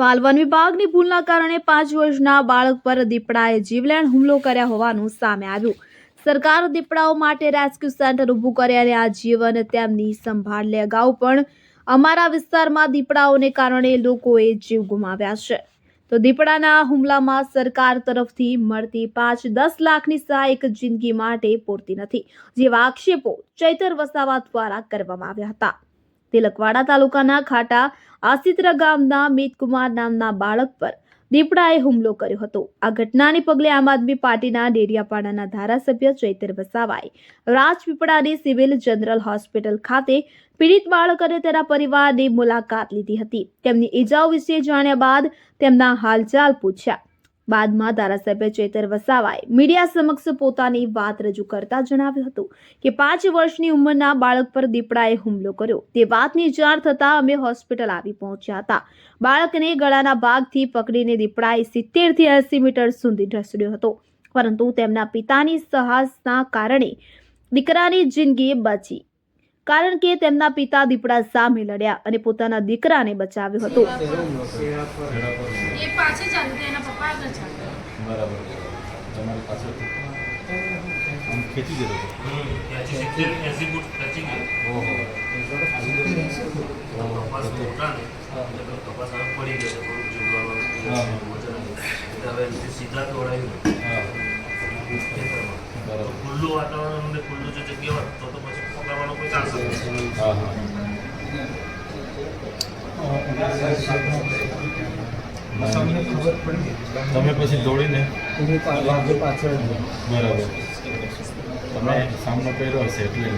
તો હાલ વન વિભાગની ભૂલના કારણે પાંચ વર્ષના બાળક પર દીપડાએ જીવલેણ હુમલો કર્યા હોવાનું સામે આવ્યું. સરકાર દીપડાઓ માટે રેસ્ક્યુ સેન્ટર ઊભું કરે અને આ જીવન તેમની સંભાળ લે. અગાઉ પણ અમારા વિસ્તારમાં દીપડાઓને કારણે લોકોએ જીવ ગુમાવ્યા છે. તો દીપડાના હુમલામાં સરકાર તરફથી મળતી પાંચ દસ લાખની સહાય એક જિંદગી માટે પૂરતી નથી, જેવા આક્ષેપો ચૈતર વસાવા દ્વારા કરવામાં આવ્યા હતા. તિલકવાડા તાલુકાના ખાટા આસિત્રા ગામના મિતકુમાર નામના બાળક પર દીપડાએ હુમલો કર્યો હતો. આ ઘટનાને પગલે આમ આદમી પાર્ટીના ડેડિયાપાડાના ધારાસભ્ય ચૈતર વસાવાએ રાજપીપળાની સિવિલ જનરલ હોસ્પિટલ ખાતે પીડિત બાળક અને તેના પરિવારની મુલાકાત લીધી હતી. તેમની ઈજાઓ વિશે જાણ્યા બાદ તેમના હાલચાલ પૂછ્યા. બાદમાં ધારાસભ્ય ચેતર વસાવાએ મીડિયા સમક્ષ પોતાની વાત રજૂ કરતા જણાવ્યું હતું કે પાંચ વર્ષની ઉંમરના બાળક પર દીપડાએ હુમલો કર્યો. તે વાતની જાણ થતાં અમે હોસ્પિટલ આવી પહોંચ્યા હતા. બાળકને ગળાના ભાગથી પકડીને દીપડાએ સિત્તેરથી એંસી મીટર સુધી ઢસડ્યો હતો. પરંતુ તેમના પિતાની સાહસના કારણે દીકરાની જિંદગી બચી. કારણ કે તેમના પિતા દીપડા સામે લડ્યા અને પોતાના દીકરાને બચાવ્યો હતો. સીધા તોડાયું ખુલ્લું વાતાવરણ ખુલ્લું જો જગ્યા હોત તો તો પછી ચાન્સ જ હા હા. તમને ખબર પડી તમે પછી દોડીને પાછળ બરાબર. તમે સામનો કર્યો હશે એટલે.